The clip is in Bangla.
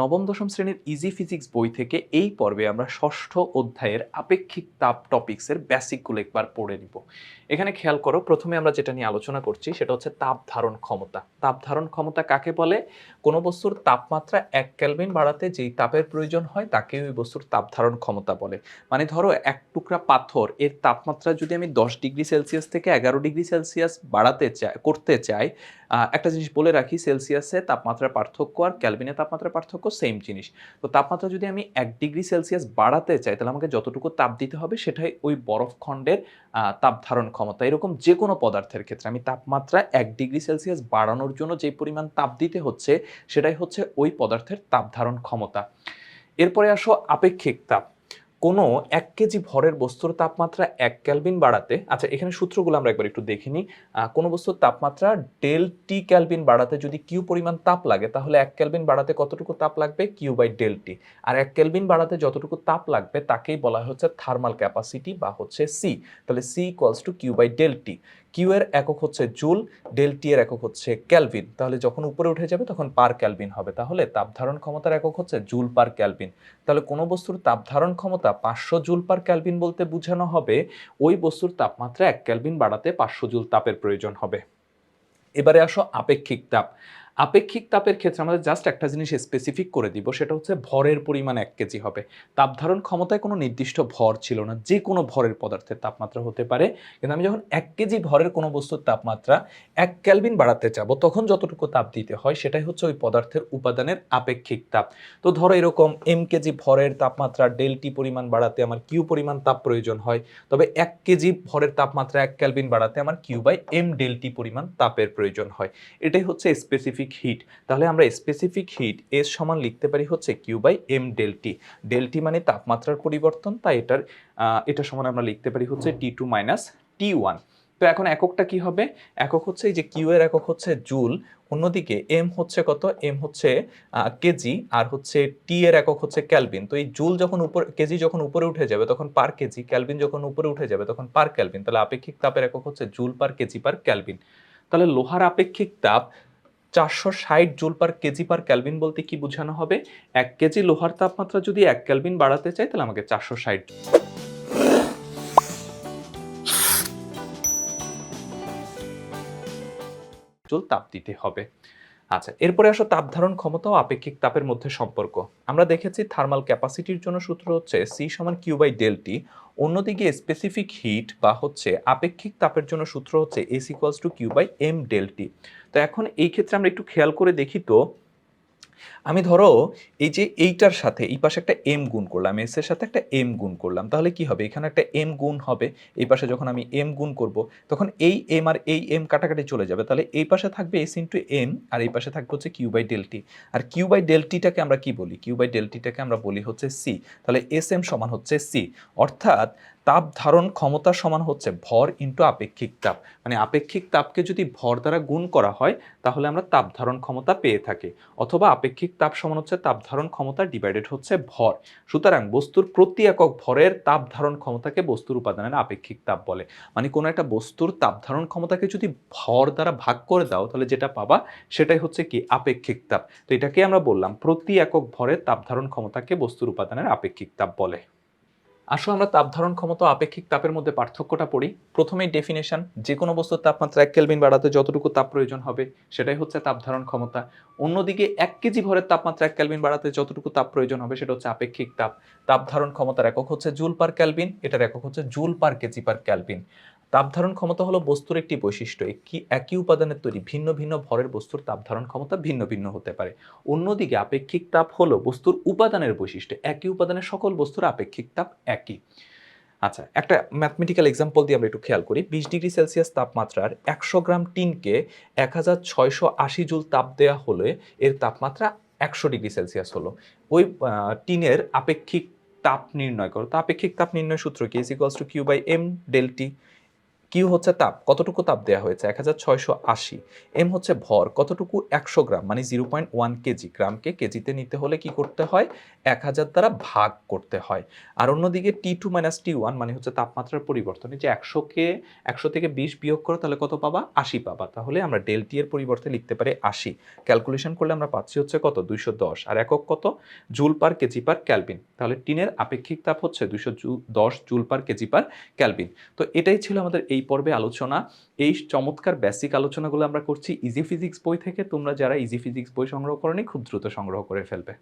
নবম, দশম শ্রেণির ইজি ফিজিক্স বই থেকে এই পর্বে আমরা ষষ্ঠ অধ্যায়ের আপেক্ষিক তাপ টপিক্সের বেসিকগুলো একবার পড়ে নিব। এখানে খেয়াল করো, প্রথমে আমরা যেটা নিয়ে আলোচনা করছি সেটা হচ্ছে তাপ ধারণ ক্ষমতা। তাপ ধারণ ক্ষমতা কাকে বলে? কোনো বস্তুর তাপমাত্রা এক ক্যালভিন বাড়াতে যেই তাপের প্রয়োজন হয় তাকে ওই বস্তুর তাপ ধারণ ক্ষমতা বলে। মানে ধরো, এক টুকরা পাথর, এর তাপমাত্রা যদি আমি দশ ডিগ্রি সেলসিয়াস থেকে এগারো ডিগ্রি সেলসিয়াস বাড়াতে চাই, করতে চাই একটা জিনিস বলে রাখি, সেলসিয়াসে তাপমাত্রার পার্থক্য আর ক্যালভিনের তাপমাত্রার পার্থক্য সেম জিনিস। তো তাপমাত্রা যদি আমি এক ডিগ্রি সেলসিয়াস বাড়াতে চাই, তাহলে আমাকে যতটুকু তাপ দিতে হবে, সেটাই ওই বরফ খণ্ডের তাপ ধারণ ক্ষমতা। এরকম যে কোনো পদার্থের ক্ষেত্রে আমি তাপমাত্রা এক ডিগ্রি সেলসিয়াস বাড়ানোর জন্য যে পরিমাণ তাপ দিতে হচ্ছে, সেটাই হচ্ছে ওই পদার্থের তাপ ধারণ ক্ষমতা। এরপরে আসো আপেক্ষিক তাপ। কোনো এক কেজি ভরের বস্তুর তাপমাত্রা এক ক্যালভিন বাড়াতে আচ্ছা এখানে সূত্রগুলো আমরা একবার একটু দেখে নিই কোনো বস্তুর তাপমাত্রা ডেল টি ক্যালভিন বাড়াতে যদি কিউ পরিমাণ তাপ লাগে, তাহলে এক ক্যালবিন বাড়াতে কতটুকু তাপ লাগবে? Q by del T. আর এক ক্যালবিন বাড়াতে যতটুকু তাপ লাগবে, তাকেই বলা হচ্ছে থার্মাল ক্যাপাসিটি বা হচ্ছে সি। তাহলে C equals to Q by del T. Q এর একক হচ্ছে জুল, ডেল টি এর একক হচ্ছে ক্যালভিন। তাহলে যখন উপরে উঠে যাবে তখন পার ক্যালভিন হবে। তাহলে তাপ ধারণ ক্ষমতার একক হচ্ছে জুল পার ক্যালভিন। তাহলে কোনো বস্তুর তাপ ধারণ ক্ষমতা পাঁচশো জুল পার ক্যালভিন বলতে বোঝানো হবে, ওই বস্তুর তাপমাত্রা এক ক্যালভিন বাড়াতে পাঁচশো জুল তাপের প্রয়োজন হবে। এবারে আসো আপেক্ষিক তাপ। আপেক্ষিক তাপের ক্ষেত্রে আমাদের জাস্ট একটা জিনিস স্পেসিফিক করে দিব, সেটা হচ্ছে ভরের পরিমাণ এক কেজি হবে। তাপ ধারণ ক্ষমতায় কোনো নির্দিষ্ট ভর ছিল না, যে কোনো ভরের পদার্থের তাপমাত্রা হতে পারে। কিন্তু আমি যখন এক কেজি ভরের কোনো বস্তুর তাপমাত্রা এক ক্যালভিন বাড়াতে যাব, তখন যতটুকু তাপ দিতে হয়, সেটাই হচ্ছে ওই পদার্থের উপাদানের আপেক্ষিক তাপ। তো ধরো এরকম এম কেজি ভরের তাপমাত্রা ডেলটি পরিমাণ বাড়াতে আমার কিউ পরিমাণ তাপ প্রয়োজন হয়, তবে এক কেজি ভরের তাপমাত্রা এক ক্যালভিন বাড়াতে আমার কিউ বাই এম ডেলটি পরিমাণ তাপের প্রয়োজন হয়। এটাই হচ্ছে স্পেসিফিক হিট তাহলে আমরা স্পেসিফিক হিট এর সমান লিখতে পারি হচ্ছে Q by M del T del T মানে তাপমাত্রার পরিবর্তন, তাই এটার এটা সমান আমরা লিখতে পারি হচ্ছে T two minus T one তো এখন এককটা কি হবে? একক হচ্ছে এই যে কিউ এর একক হচ্ছে জুল, অন্যদিকে এম হচ্ছে কত? এম হচ্ছে কেজি আর হচ্ছে টি এর একক হচ্ছে ক্যালভিন তো এই জুল যখন উপর কেজি যখন উপরে উঠে যাবে, তখন পার কেজি ক্যালভিন যখন উপরে উঠে যাবে, তখন পার ক্যালভিন তাহলে আপেক্ষিক তাপের একক হচ্ছে joule per KG per kelvin তাহলে লোহার আপেক্ষিক তাপ চারশো ষাট joule per KG per kelvin বলতে কি বোঝানো হবে? এক কেজি লোহার তাপমাত্রা যদি এক ক্যালভিন বাড়াতে চাই, তাহলে আমাকে চারশো ষাট জুল তাপ দিতে হবে। আচ্ছা এরপরে আসো তাপ ধারণ ক্ষমতা ও আপেক্ষিক তাপের মধ্যে সম্পর্ক। আমরা দেখেছি থার্মাল ক্যাপাসিটির জন্য সূত্র হচ্ছে সি সমান কিউ বাই ডেলটি অন্যদিকে স্পেসিফিক হিট বা হচ্ছে আপেক্ষিক তাপের জন্য সূত্র হচ্ছে S equals to Q by M del T তো এখন এই ক্ষেত্রে আমরা একটু খেয়াল করে দেখি তো আমি ধরো এই যে এইটার সাথে, এই পাশে একটা এম গুণ করলাম এস এর সাথে একটা এম গুণ করলাম, তাহলে কি হবে? এখানে একটা এম গুণ হবে, এই পাশে যখন আমি এম গুণ করব, তখন এই এম আর এই এম কাটাকাটি চলে যাবে। তাহলে এই পাশে থাকবে এস ইন্টু এম আর এই পাশে থাকবে হচ্ছে কিউ বাই ডেলটি আর কিউ বাই ডেলটিটাকে আমরা কি বলি? কিউ বাই ডেলটিটাকে আমরা বলি হচ্ছে সি তাহলে এস এম সমান হচ্ছে সি অর্থাৎ তাপ ধারণ ক্ষমতা সমান হচ্ছে ভর ইন্টু আপেক্ষিক তাপ। মানে আপেক্ষিক তাপকে যদি ভর দ্বারা গুণ করা হয়, তাহলে আমরা তাপ ধারণ ক্ষমতা পেয়ে থাকি। অথবা আপেক্ষিক তাপ সমান হচ্ছে তাপ ধারণ ক্ষমতা ডিভাইডেড হচ্ছে ভর। সুতরাং বস্তুর প্রতি একক ভরের তাপ ধারণ ক্ষমতাকে বস্তুর উপাদানের আপেক্ষিক তাপ বলে। মানে কোনো একটা বস্তুর তাপ ধারণ ক্ষমতাকে যদি ভর দ্বারা ভাগ করে দাও, তাহলে যেটা পাবা, সেটাই হচ্ছে কি? আপেক্ষিক তাপ। তো এটাকে আমরা বললাম, প্রতি একক ভরের তাপ ধারণ ক্ষমতাকে বস্তুর উপাদানের আপেক্ষিক তাপ বলে। আসো আমরা তাপ ধারণ ক্ষমতা আপেক্ষিক তাপের মধ্যে পার্থক্যটা পড়ি। প্রথমেই ডেফিনেশন যে কোনো বস্তুর তাপমাত্রা এক কেলভিন বাড়াতে যতটুকু তাপ প্রয়োজন হবে, সেটাই হচ্ছে তাপ ধারণ ক্ষমতা। অন্যদিকে এক কেজি ভরের তাপমাত্রা এক কেলভিন বাড়াতে যতটুকু তাপ প্রয়োজন হবে, সেটা হচ্ছে আপেক্ষিক তাপ। তাপ ধারণ ক্ষমতার একক হচ্ছে জুল পার ক্যালভিন এটার একক হচ্ছে joule per KG per kelvin তাপ ধারণ ক্ষমতা হলো বস্তুর একটি বৈশিষ্ট্য। একই একই উপাদানের তৈরি ভিন্ন ভিন্ন ভরের বস্তুর তাপ ধারণ ক্ষমতা ভিন্ন ভিন্ন হতে পারে। অন্যদিকে আপেক্ষিক তাপ হলো বস্তুর উপাদানের বৈশিষ্ট্য। একই উপাদানের সকল বস্তুর আপেক্ষিক তাপ একই। আচ্ছা একটা ম্যাথমেটিক্যাল এক্সাম্পল দিয়ে আমরা একটু খেয়াল করি। বিশ ডিগ্রি সেলসিয়াস তাপমাত্রার একশো গ্রাম টিনকে এক হাজার ছয়শো আশি জুল তাপ দেওয়া হলে এর তাপমাত্রা একশো ডিগ্রি সেলসিয়াস হলো। ওই টিনের আপেক্ষিক তাপ নির্ণয় করো। তো আপেক্ষিক তাপ নির্ণয় সূত্র কি? Is equals to Q by M del T Q হচ্ছে তাপ। কতটুকু তাপ দেওয়া হয়েছে? এক হাজার ছয়শো আশি। এম হচ্ছে ভর। কতটুকু? একশো গ্রাম মানে জিরো পয়েন্ট ওয়ান কেজি। গ্রামকে কেজিতে নিতে হলে কি করতে হয়? এক হাজার দ্বারা ভাগ করতে হয়। আর অন্যদিকে T two minus T one মানে হচ্ছে তাপমাত্রার পরিবর্তন। যে একশোকে, একশো থেকে বিশ বিয়োগ করো, তাহলে কত পাবা? আশি পাবা। তাহলে আমরা ডেল টি এর পরিবর্তে লিখতে পারি আশি। ক্যালকুলেশন করলে আমরা পাচ্ছি হচ্ছে কত? দুইশো দশ। আর একক কত? Joule per KG per kelvin. তাহলে টিনের আপেক্ষিক তাপ হচ্ছে দুইশো দশ joule per KG per kelvin. তো এটাই ছিল আমাদের এই পর্বে আলোচনা। এই চমৎকার বেসিক আলোচনাগুলো আমরা করছি ইজি ফিজিক্স বই থেকে। তোমরা যারা ইজি ফিজিক্স বই সংগ্রহ করনি, খুব দ্রুত সংগ্রহ করে ফেলবে।